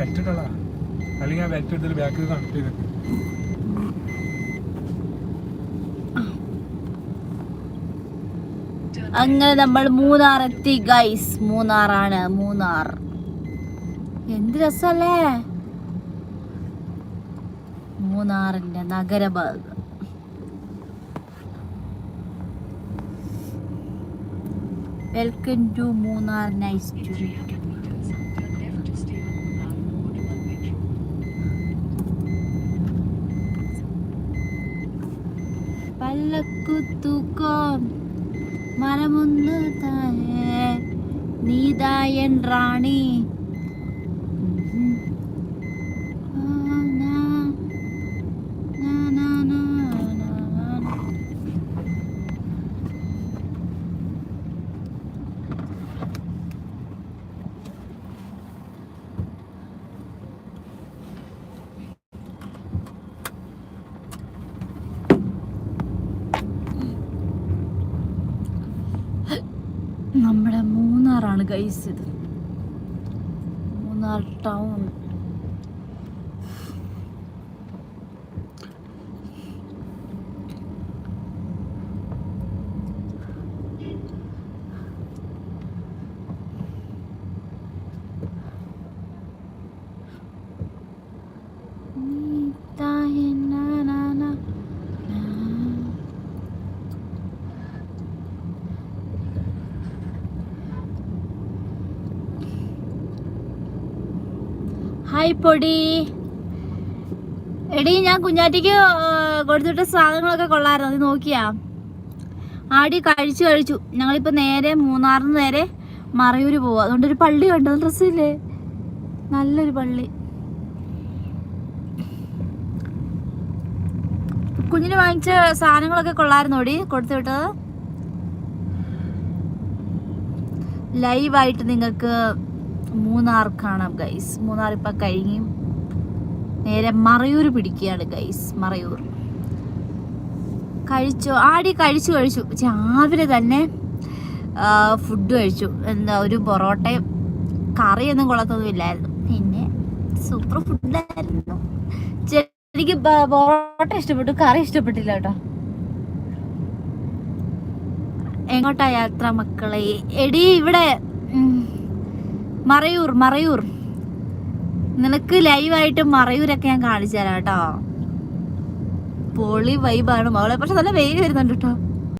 Light എടുത്തിട്ട് ബാക്കിൽ connect ചെയ്തിട്ട് അങ്ങനെ നമ്മൾ മൂന്നാർ എത്തി ഗൈസ് മൂന്നാറാണ് മൂന്നാർ. എന്ത് രസല്ലേ? മൂന്നാറിന്റെ നഗരഭാഗം welcome to Munnar nice to పల్లక్కు తూకோ மரமுந்து தாயே நீதா என் ராணி നമ്മുടെ മൂന്നാറാണ് ഗൈസ് ഇത്. മൂന്നാർ ടൗൺ ഹായ് പൊടി എടി ഞാൻ കുഞ്ഞാറ്റിക്ക് കൊടുത്തിട്ട് സാധനങ്ങളൊക്കെ കൊള്ളായിരുന്നു. അത് നോക്കിയാ. ആടി കഴിച്ചു കഴിച്ചു. ഞങ്ങളിപ്പോ നേരെ മൂന്നാറിന് നേരെ മറയൂര് പോവാ. അതുകൊണ്ട് ഒരു പള്ളി കണ്ടു? ഡ്രസ്സില്ലേ നല്ലൊരു പള്ളി. കുഞ്ഞിന് വാങ്ങിച്ച സാധനങ്ങളൊക്കെ കൊള്ളായിരുന്നോടി കൊടുത്തു വിട്ടത്. ലൈവായിട്ട് നിങ്ങൾക്ക് മൂന്നാർ കാണാം ഗൈസ് മൂന്നാർ ഇപ്പം കഴിഞ്ഞ് നേരെ മറയൂർ പിടിക്കുകയാണ് ഗൈസ് മറയൂർ. കഴിച്ചു? ആടി കഴിച്ചു കഴിച്ചു. രാവിലെ തന്നെ ഫുഡ് കഴിച്ചു. എന്താ ഒരു പൊറോട്ടയും കറിയൊന്നും കൊള്ളത്തൊന്നും ഇല്ലായിരുന്നു. പിന്നെ സൂപ്പർ ഫുഡായിരുന്നു എനിക്ക് പൊറോട്ട ഇഷ്ടപ്പെട്ടു കറി ഇഷ്ടപ്പെട്ടില്ല കേട്ടോ. എങ്ങോട്ടാ യാത്ര മക്കളെ? എടി ഇവിടെ മറയൂർ മറയൂർ. നിനക്ക് ലൈവായിട്ട് മറയൂരൊക്കെ ഞാൻ കാണിച്ചു തരാം കേട്ടോ. പൊളി വൈബാണ് മകളെ. പക്ഷെ നല്ല വെയിൽ വരുന്നുണ്ട് കേട്ടോ.